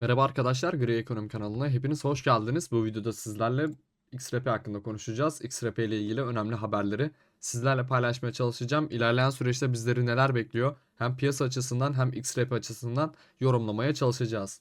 Merhaba arkadaşlar, Gri Ekonomi kanalına hepiniz hoş geldiniz. Bu videoda sizlerle XRP hakkında konuşacağız. XRP ile ilgili önemli haberleri sizlerle paylaşmaya çalışacağım. İlerleyen süreçte bizleri neler bekliyor? Hem piyasa açısından hem XRP açısından yorumlamaya çalışacağız.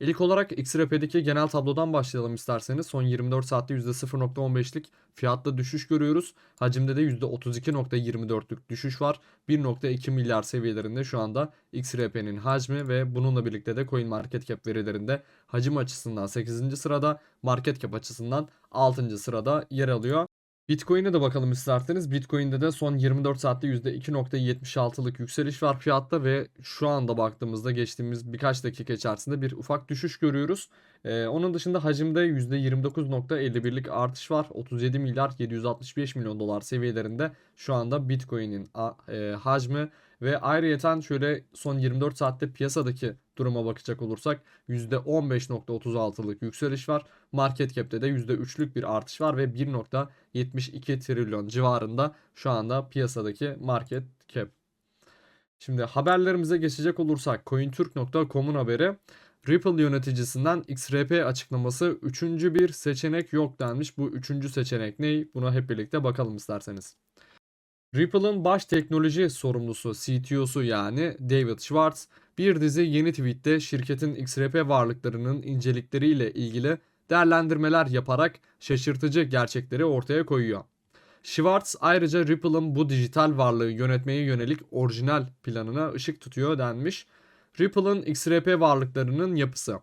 İlk olarak XRP'deki genel tablodan başlayalım isterseniz. Son 24 saatte %0.15'lik fiyatta düşüş görüyoruz. Hacimde de %32.24'lük düşüş var. 1.2 milyar seviyelerinde şu anda XRP'nin hacmi ve bununla birlikte de CoinMarketCap verilerinde hacim açısından 8. sırada, market cap açısından 6. sırada yer alıyor. Bitcoin'e de bakalım isterseniz. Bitcoin'de de son 24 saatte %2.76'lık yükseliş var fiyatta ve şu anda baktığımızda geçtiğimiz birkaç dakika içerisinde bir ufak düşüş görüyoruz. Ee, onun dışında hacimde %29.51'lik artış var. 37 milyar 765 milyon dolar seviyelerinde şu anda Bitcoin'in e, hacmi ve ayrıyeten şöyle son 24 saatte piyasadaki duruma bakacak olursak %15.36'lık yükseliş var. Market cap'te de %3'lük bir artış var ve 1.72 trilyon civarında şu anda piyasadaki market cap. Şimdi haberlerimize geçecek olursak CoinTurk.com'un haberi Ripple yöneticisinden XRP açıklaması üçüncü bir seçenek yok denmiş. Bu üçüncü seçenek ne? Buna hep birlikte bakalım isterseniz. Ripple'ın baş teknoloji sorumlusu CTO'su yani David Schwartz bir dizi yeni tweette şirketin XRP varlıklarının incelikleriyle ilgili değerlendirmeler yaparak şaşırtıcı gerçekleri ortaya koyuyor. Schwartz ayrıca Ripple'ın bu dijital varlığı yönetmeye yönelik orijinal planına ışık tutuyor denmiş. Ripple'ın XRP varlıklarının yapısı.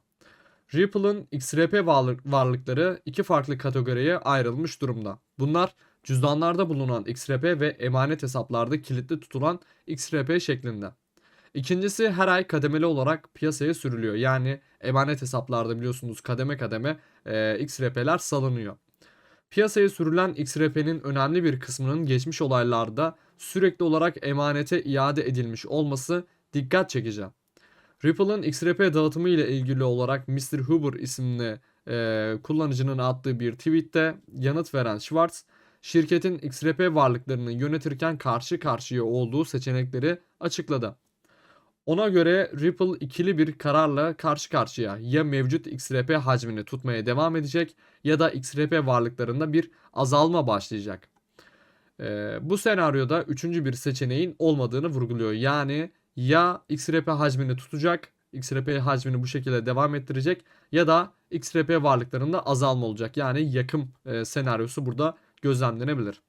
Ripple'ın XRP varlık- varlıkları iki farklı kategoriye ayrılmış durumda. Bunlar cüzdanlarda bulunan XRP ve emanet hesaplarda kilitli tutulan XRP şeklinde. İkincisi her ay kademeli olarak piyasaya sürülüyor. Yani emanet hesaplarda biliyorsunuz kademe kademe e, XRP'ler salınıyor. Piyasaya sürülen XRP'nin önemli bir kısmının geçmiş olaylarda sürekli olarak emanete iade edilmiş olması dikkat çekici. Ripple'ın XRP dağıtımı ile ilgili olarak Mr. Huber isimli e, kullanıcının attığı bir tweette yanıt veren Schwartz, şirketin XRP varlıklarını yönetirken karşı karşıya olduğu seçenekleri açıkladı. Ona göre Ripple ikili bir kararla karşı karşıya ya mevcut XRP hacmini tutmaya devam edecek ya da XRP varlıklarında bir azalma başlayacak. Ee, bu senaryoda üçüncü bir seçeneğin olmadığını vurguluyor. Yani ya XRP hacmini tutacak, XRP hacmini bu şekilde devam ettirecek ya da XRP varlıklarında azalma olacak. Yani yakım e, senaryosu burada gözlemlenebilir.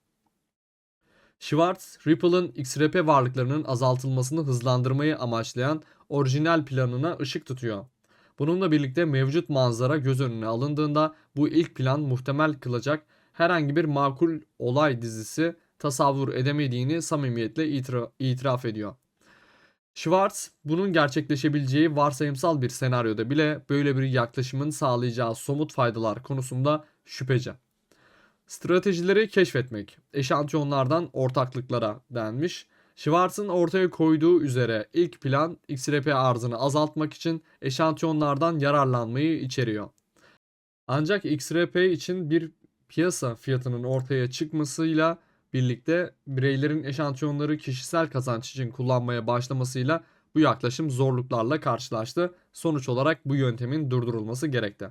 Schwartz, Ripple'ın XRP varlıklarının azaltılmasını hızlandırmayı amaçlayan orijinal planına ışık tutuyor. Bununla birlikte mevcut manzara göz önüne alındığında bu ilk plan muhtemel kılacak herhangi bir makul olay dizisi tasavvur edemediğini samimiyetle itira- itiraf ediyor. Schwartz, bunun gerçekleşebileceği varsayımsal bir senaryoda bile böyle bir yaklaşımın sağlayacağı somut faydalar konusunda şüpheci. Stratejileri keşfetmek, eşantiyonlardan ortaklıklara denmiş. Schwartz'ın ortaya koyduğu üzere ilk plan XRP arzını azaltmak için eşantiyonlardan yararlanmayı içeriyor. Ancak XRP için bir piyasa fiyatının ortaya çıkmasıyla birlikte bireylerin eşantiyonları kişisel kazanç için kullanmaya başlamasıyla bu yaklaşım zorluklarla karşılaştı. Sonuç olarak bu yöntemin durdurulması gerekti.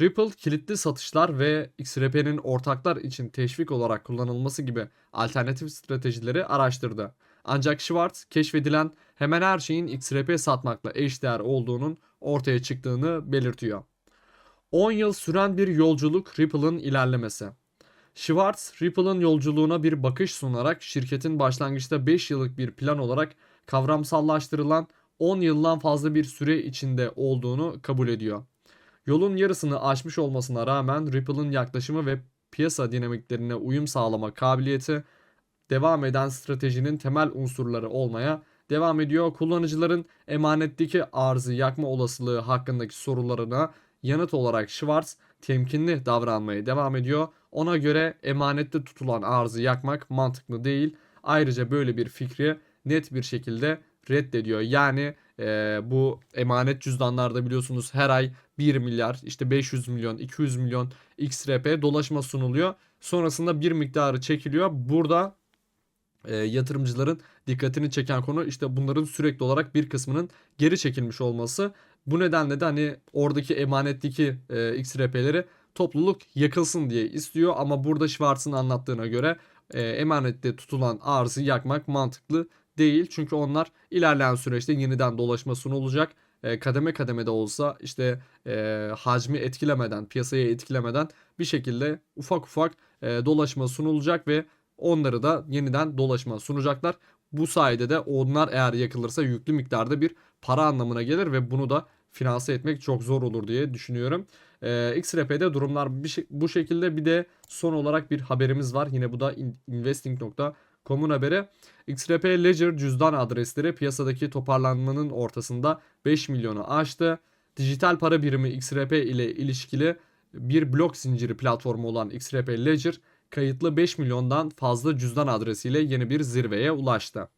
Ripple kilitli satışlar ve XRP'nin ortaklar için teşvik olarak kullanılması gibi alternatif stratejileri araştırdı. Ancak Schwartz keşfedilen hemen her şeyin XRP satmakla eşdeğer olduğunun ortaya çıktığını belirtiyor. 10 yıl süren bir yolculuk Ripple'ın ilerlemesi. Schwartz, Ripple'ın yolculuğuna bir bakış sunarak şirketin başlangıçta 5 yıllık bir plan olarak kavramsallaştırılan 10 yıldan fazla bir süre içinde olduğunu kabul ediyor. Yolun yarısını aşmış olmasına rağmen Ripple'ın yaklaşımı ve piyasa dinamiklerine uyum sağlama kabiliyeti devam eden stratejinin temel unsurları olmaya devam ediyor. Kullanıcıların emanetteki arzı yakma olasılığı hakkındaki sorularına yanıt olarak Schwartz temkinli davranmaya devam ediyor. Ona göre emanette tutulan arzı yakmak mantıklı değil. Ayrıca böyle bir fikri net bir şekilde reddediyor. Yani e, bu emanet cüzdanlarda biliyorsunuz her ay 1 milyar işte 500 milyon 200 milyon XRP dolaşıma sunuluyor. Sonrasında bir miktarı çekiliyor. Burada e, yatırımcıların dikkatini çeken konu işte bunların sürekli olarak bir kısmının geri çekilmiş olması. Bu nedenle de hani oradaki emanetteki e, XRP'leri topluluk yakılsın diye istiyor ama burada Schwarz'ın anlattığına göre e, emanette tutulan arzı yakmak mantıklı değil. Çünkü onlar ilerleyen süreçte yeniden dolaşma sunulacak. E, kademe kademe de olsa işte e, hacmi etkilemeden, piyasayı etkilemeden bir şekilde ufak ufak e, dolaşma sunulacak ve onları da yeniden dolaşma sunacaklar. Bu sayede de onlar eğer yakılırsa yüklü miktarda bir para anlamına gelir ve bunu da finanse etmek çok zor olur diye düşünüyorum. Ee, XRP'de durumlar bir şey- bu şekilde bir de son olarak bir haberimiz var. Yine bu da in- investing.com'un haberi. XRP Ledger cüzdan adresleri piyasadaki toparlanmanın ortasında 5 milyonu aştı. Dijital para birimi XRP ile ilişkili bir blok zinciri platformu olan XRP Ledger kayıtlı 5 milyondan fazla cüzdan adresiyle yeni bir zirveye ulaştı.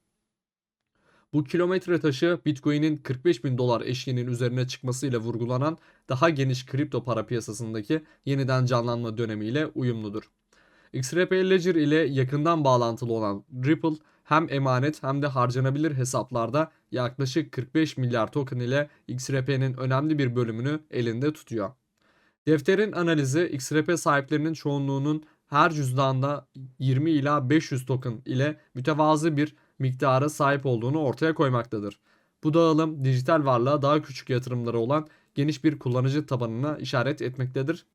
Bu kilometre taşı Bitcoin'in 45 bin dolar eşiğinin üzerine çıkmasıyla vurgulanan daha geniş kripto para piyasasındaki yeniden canlanma dönemiyle uyumludur. XRP Ledger ile yakından bağlantılı olan Ripple hem emanet hem de harcanabilir hesaplarda yaklaşık 45 milyar token ile XRP'nin önemli bir bölümünü elinde tutuyor. Defterin analizi XRP sahiplerinin çoğunluğunun her cüzdanda 20 ila 500 token ile mütevazı bir miktara sahip olduğunu ortaya koymaktadır. Bu dağılım dijital varlığa daha küçük yatırımları olan geniş bir kullanıcı tabanına işaret etmektedir.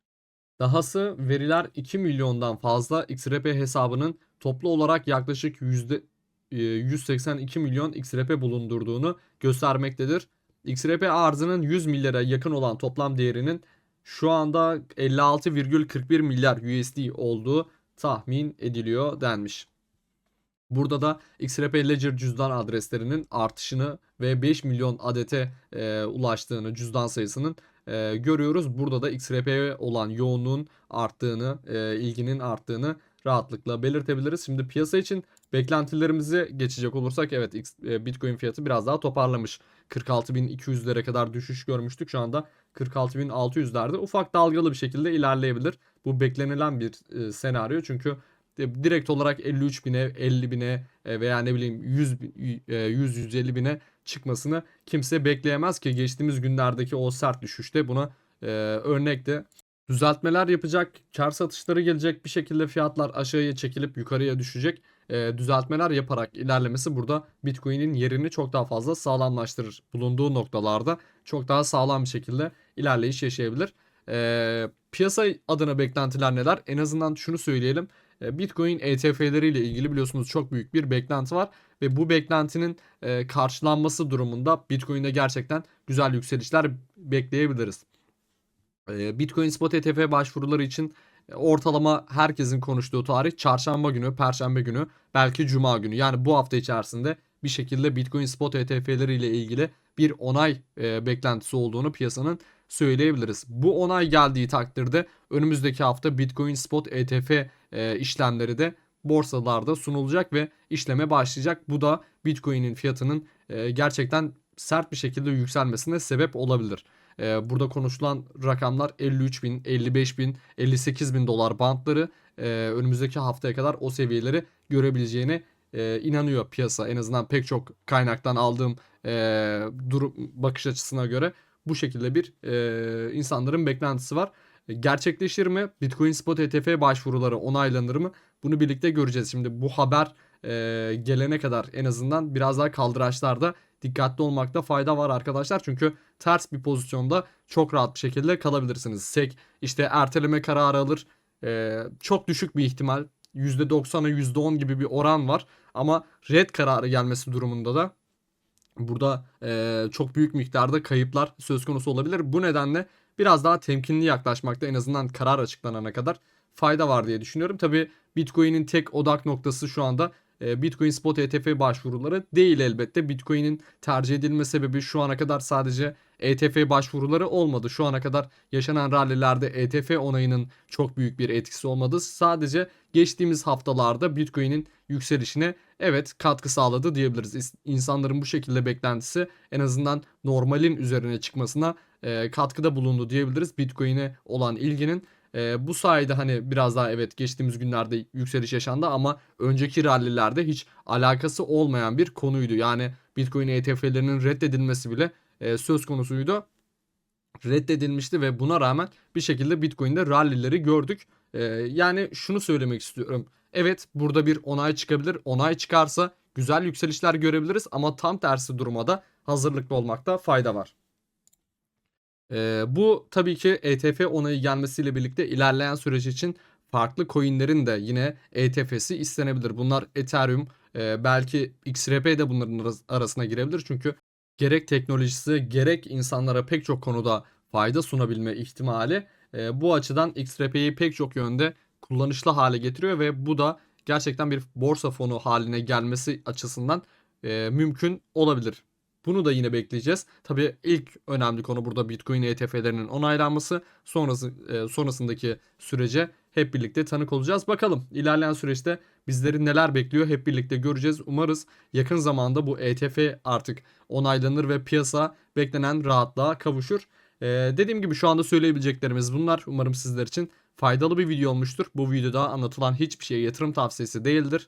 Dahası veriler 2 milyondan fazla XRP hesabının toplu olarak yaklaşık yüzde e, 182 milyon XRP bulundurduğunu göstermektedir. XRP arzının 100 milyara yakın olan toplam değerinin şu anda 56,41 milyar USD olduğu tahmin ediliyor denmiş. Burada da XRP Ledger cüzdan adreslerinin artışını ve 5 milyon adete e, ulaştığını cüzdan sayısının e, görüyoruz. Burada da XRP'ye olan yoğunluğun arttığını, e, ilginin arttığını rahatlıkla belirtebiliriz. Şimdi piyasa için beklentilerimizi geçecek olursak evet e, Bitcoin fiyatı biraz daha toparlamış. 46.200'lere kadar düşüş görmüştük. Şu anda 46.600'lerde ufak dalgalı bir şekilde ilerleyebilir. Bu beklenilen bir e, senaryo çünkü direkt olarak 53 bine 50 bine e, veya ne bileyim 100 bin- e, 100 150 bine çıkmasını kimse bekleyemez ki geçtiğimiz günlerdeki o sert düşüşte buna e, örnekti. Düzeltmeler yapacak, kar satışları gelecek bir şekilde fiyatlar aşağıya çekilip yukarıya düşecek. E, düzeltmeler yaparak ilerlemesi burada Bitcoin'in yerini çok daha fazla sağlamlaştırır. Bulunduğu noktalarda çok daha sağlam bir şekilde ilerleyiş yaşayabilir. E, piyasa adına beklentiler neler? En azından şunu söyleyelim. E, Bitcoin ETF'leri ile ilgili biliyorsunuz çok büyük bir beklenti var ve bu beklentinin e, karşılanması durumunda Bitcoin'de gerçekten güzel yükselişler bekleyebiliriz. E, Bitcoin Spot ETF başvuruları için ortalama herkesin konuştuğu tarih çarşamba günü, perşembe günü, belki cuma günü. Yani bu hafta içerisinde bir şekilde Bitcoin Spot ETF'leri ile ilgili bir onay beklentisi olduğunu piyasanın söyleyebiliriz. Bu onay geldiği takdirde önümüzdeki hafta Bitcoin Spot ETF e, işlemleri de borsalarda sunulacak ve işleme başlayacak. Bu da Bitcoin'in fiyatının e, gerçekten sert bir şekilde yükselmesine sebep olabilir. E, burada konuşulan rakamlar 53 bin, 55 bin, 58 bin dolar bantları önümüzdeki haftaya kadar o seviyeleri görebileceğine inanıyor piyasa. En azından pek çok kaynaktan aldığım durum bakış açısına göre bu şekilde bir insanların beklentisi var. E, Gerçekleşir mi? Bitcoin Spot ETF başvuruları onaylanır mı? Bunu birlikte göreceğiz. Şimdi bu haber e, gelene kadar en azından biraz daha kaldıraçlarda dikkatli olmakta fayda var arkadaşlar. Çünkü ters bir pozisyonda çok rahat bir şekilde kalabilirsiniz. SEC işte erteleme kararı alır. E, çok düşük bir ihtimal. %90'a %10 gibi bir oran var. Ama red kararı gelmesi durumunda da burada e, çok büyük miktarda kayıplar söz konusu olabilir. Bu nedenle biraz daha temkinli yaklaşmakta en azından karar açıklanana kadar fayda var diye düşünüyorum. Tabi Bitcoin'in tek odak noktası şu anda e, Bitcoin Spot ETF başvuruları değil elbette. Bitcoin'in tercih edilme sebebi şu ana kadar sadece ETF başvuruları olmadı. Şu ana kadar yaşanan rallilerde ETF onayının çok büyük bir etkisi olmadı. Sadece geçtiğimiz haftalarda Bitcoin'in yükselişine evet katkı sağladı diyebiliriz. İnsanların bu şekilde beklentisi en azından normalin üzerine çıkmasına e, katkıda bulundu diyebiliriz. Bitcoin'e olan ilginin e, bu sayede hani biraz daha evet geçtiğimiz günlerde yükseliş yaşandı ama önceki rallilerde hiç alakası olmayan bir konuydu. Yani Bitcoin ETF'lerinin reddedilmesi bile e, söz konusuydu. reddedilmişti ve buna rağmen bir şekilde Bitcoin'de rallileri gördük. Ee, yani şunu söylemek istiyorum. Evet burada bir onay çıkabilir. Onay çıkarsa güzel yükselişler görebiliriz ama tam tersi duruma da hazırlıklı olmakta fayda var. Ee, bu tabii ki ETF onayı gelmesiyle birlikte ilerleyen süreç için farklı coinlerin de yine ETF'si istenebilir. Bunlar Ethereum, e, belki XRP de bunların aras- arasına girebilir. Çünkü gerek teknolojisi gerek insanlara pek çok konuda fayda sunabilme ihtimali e, bu açıdan XRP'yi pek çok yönde kullanışlı hale getiriyor ve bu da gerçekten bir borsa fonu haline gelmesi açısından e, mümkün olabilir. Bunu da yine bekleyeceğiz. Tabii ilk önemli konu burada Bitcoin ETF'lerinin onaylanması. Sonrası e, sonrasındaki sürece hep birlikte tanık olacağız. Bakalım ilerleyen süreçte bizleri neler bekliyor hep birlikte göreceğiz. Umarız yakın zamanda bu ETF artık onaylanır ve piyasa beklenen rahatlığa kavuşur. E, dediğim gibi şu anda söyleyebileceklerimiz bunlar. Umarım sizler için faydalı bir video olmuştur. Bu videoda anlatılan hiçbir şey yatırım tavsiyesi değildir.